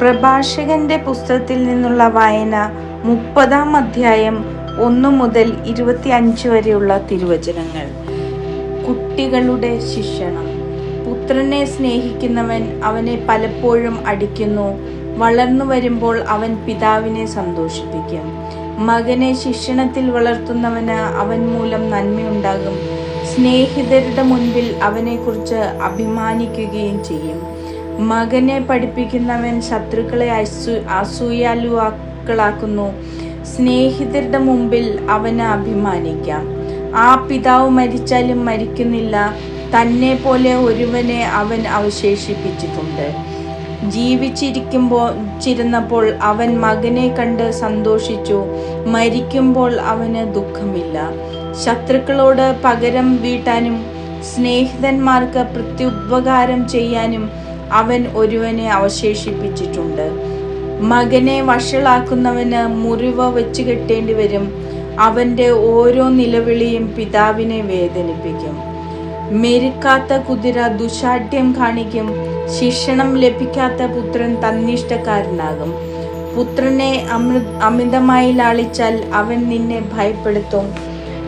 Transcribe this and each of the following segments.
പ്രഭാഷകന്റെ പുസ്തകത്തിൽ നിന്നുള്ള വായന മുപ്പതാം അധ്യായം ഒന്നു മുതൽ ഇരുപത്തി അഞ്ച് വരെയുള്ള തിരുവചനങ്ങൾ. കുട്ടികളുടെ ശിക്ഷണം. പുത്രനെ സ്നേഹിക്കുന്നവൻ അവനെ പലപ്പോഴും അടിക്കുന്നു. വളർന്നു വരുമ്പോൾ അവൻ പിതാവിനെ സന്തോഷിപ്പിക്കും. മകനെ ശിക്ഷണത്തിൽ വളർത്തുന്നവന് അവൻ മൂലം നന്മയുണ്ടാകും. സ്നേഹിതരുടെ മുൻപിൽ അവനെക്കുറിച്ച് അഭിമാനിക്കുകയും ചെയ്യും. മകനെ പഠിപ്പിക്കുന്നവൻ ശത്രുക്കളെ അസൂ അസൂയാലുവാക്കളാക്കുന്നു. സ്നേഹിതരുടെ മുമ്പിൽ അവന് അഭിമാനിക്കാം. ആ പിതാവ് മരിച്ചാലും മരിക്കുന്നില്ല. തന്നെ പോലെ ഒരുവനെ അവൻ അവശേഷിപ്പിച്ചിട്ടുണ്ട്. ജീവിച്ചിരിക്കുമ്പോൾ ചിരുന്നപ്പോൾ അവൻ മകനെ കണ്ട് സന്തോഷിച്ചു. മരിക്കുമ്പോൾ അവന് ദുഃഖമില്ല. ശത്രുക്കളോട് പകരം വീട്ടാനും സ്നേഹിതന്മാർക്ക് പ്രത്യുപകാരം ചെയ്യാനും അവൻ ഒരുവനെ അവശേഷിപ്പിച്ചിട്ടുണ്ട്. മകനെ വഷളാക്കുന്നവന് മുറിവ് വെച്ച് കെട്ടേണ്ടി വരും. അവന്റെ ഓരോ നിലവിളിയും പിതാവിനെ വേദനിപ്പിക്കും. മെരുക്കാത്ത കുതിര ദുശാഠ്യം കാണിക്കും. ശിക്ഷണം ലഭിക്കാത്ത പുത്രൻ തന്നിഷ്ടക്കാരനാകും. പുത്രനെ അമൃ അമിതമായി ലാളിച്ചാൽ അവൻ നിന്നെ ഭയപ്പെടുത്തും.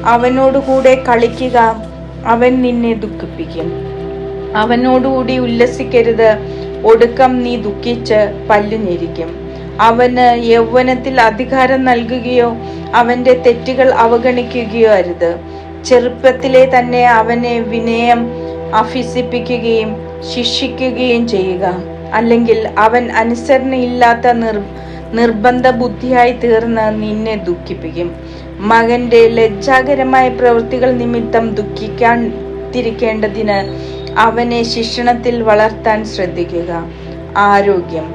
അവനോടുകൂടെ കളിക്കുക അവൻ നിന്നെ ദുഃഖിപ്പിക്കും. അവനോടുകൂടി ഉല്ലസിക്കരുത്. ഒടുക്കം നീ ദുഃഖിച്ച് പല്ലു ഞെരിക്കും അവന് യൗവനത്തിൽ അധികാരം നൽകുകയോ അവന്റെ തെറ്റുകൾ അവഗണിക്കുകയോ അരുത്. ചെറുപ്പത്തിലെ തന്നെ അവനെ വിനയം അഭ്യസിപ്പിക്കുകയും ശിക്ഷിക്കുകയും ചെയ്യുക. അല്ലെങ്കിൽ അവൻ അനുസരണയില്ലാത്ത നിർ നിർബന്ധ ബുദ്ധിയായി തീർന്ന് നിന്നെ ദുഃഖിപ്പിക്കും. മകന്റെ ലജ്ജാകരമായ പ്രവൃത്തികൾ നിമിത്തം ദുഃഖിക്കാതിരിക്കേണ്ടതിന് അവനെ ശിക്ഷണത്തിൽ വളർത്താൻ ശ്രദ്ധിക്കുക. ആരോഗ്യം.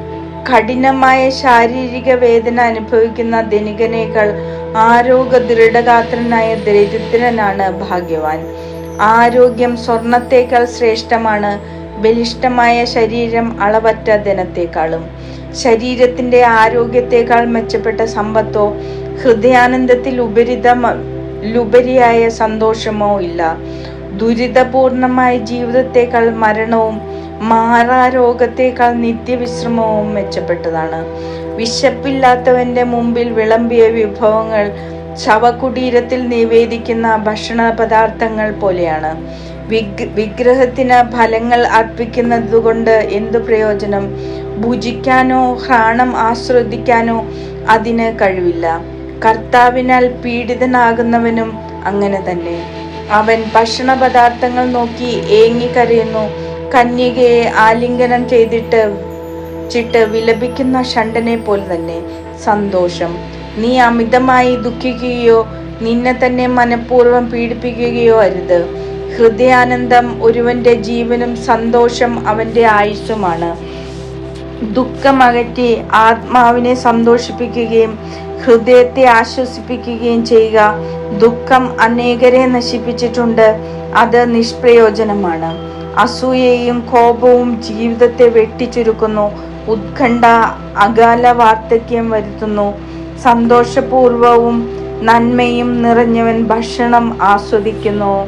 കഠിനമായ ശാരീരിക വേദന അനുഭവിക്കുന്ന ധനികനേക്കാൾ ആരോഗ്യ ദൃഢഗാത്രനായ ദരിദ്രനാണ് ഭാഗ്യവാൻ. ആരോഗ്യം സ്വർണത്തേക്കാൾ ശ്രേഷ്ഠമാണ്. ബലിഷ്ഠമായ ശരീരം അളവറ്റ ധനത്തെക്കാളും. ശരീരത്തിന്റെ ആരോഗ്യത്തെക്കാൾ മെച്ചപ്പെട്ട സമ്പത്തോ ഹൃദയാനന്ദത്തിൽ ഉപരിതമ ലുപരിയായ സന്തോഷമോ ഇല്ല. ദുരിതപൂർണമായ ജീവിതത്തെക്കാൾ മരണവും മാറാരോഗത്തേക്കാൾ നിത്യവിശ്രമവും മെച്ചപ്പെട്ടതാണ്. വിശപ്പില്ലാത്തവന്റെ മുമ്പിൽ വിളമ്പിയ വിഭവങ്ങൾ ശവകുടീരത്തിൽ നിവേദിക്കുന്ന ഭക്ഷണ പദാർത്ഥങ്ങൾ പോലെയാണ്. വിഗ് വിഗ്രഹത്തിന് ഫലങ്ങൾ അർപ്പിക്കുന്നതുകൊണ്ട് എന്തു പ്രയോജനം? ഭുജിക്കാനോ ഹ്രാണം ആസ്വദിക്കാനോ അതിന് കഴിവില്ല. കർത്താവിനാൽ പീഡിതനാകുന്നവനും അങ്ങനെ തന്നെ. അവൻ ഭക്ഷണ പദാർത്ഥങ്ങൾ നോക്കി ഏങ്ങിക്കരയുന്നു. കന്യകയെ ആലിംഗനം ചെയ്തിട്ട് ചിട്ട് വിലപിക്കുന്ന ഷണ്ടനെ പോലെ തന്നെ. സന്തോഷം. നീ അമിതമായി ദുഃഖിക്കുകയോ നിന്നെ തന്നെ മനഃപൂർവം പീഡിപ്പിക്കുകയോ അരുത്. ഹൃദയാനന്ദം ഒരുവന്റെ ജീവനും സന്തോഷം അവന്റെ ആയുസ്സുമാണ്. ദുഃഖമകറ്റി ആത്മാവിനെ സന്തോഷിപ്പിക്കുകയും ഹൃദയത്തെ ആശ്വസിപ്പിക്കുകയും ചെയ്യുക. ദുഃഖം അനേകരെ നശിപ്പിച്ചിട്ടുണ്ട്. അത് നിഷ്പ്രയോജനമാണ്. അസൂയയും കോപവും ജീവിതത്തെ വെട്ടിച്ചുരുക്കുന്നു. ഉത്കണ്ഠ അകാല വാർദ്ധക്യം വരുത്തുന്നു. സന്തോഷപൂർവവും നന്മയും നിറഞ്ഞവൻ ഭക്ഷണം ആസ്വദിക്കുന്നു.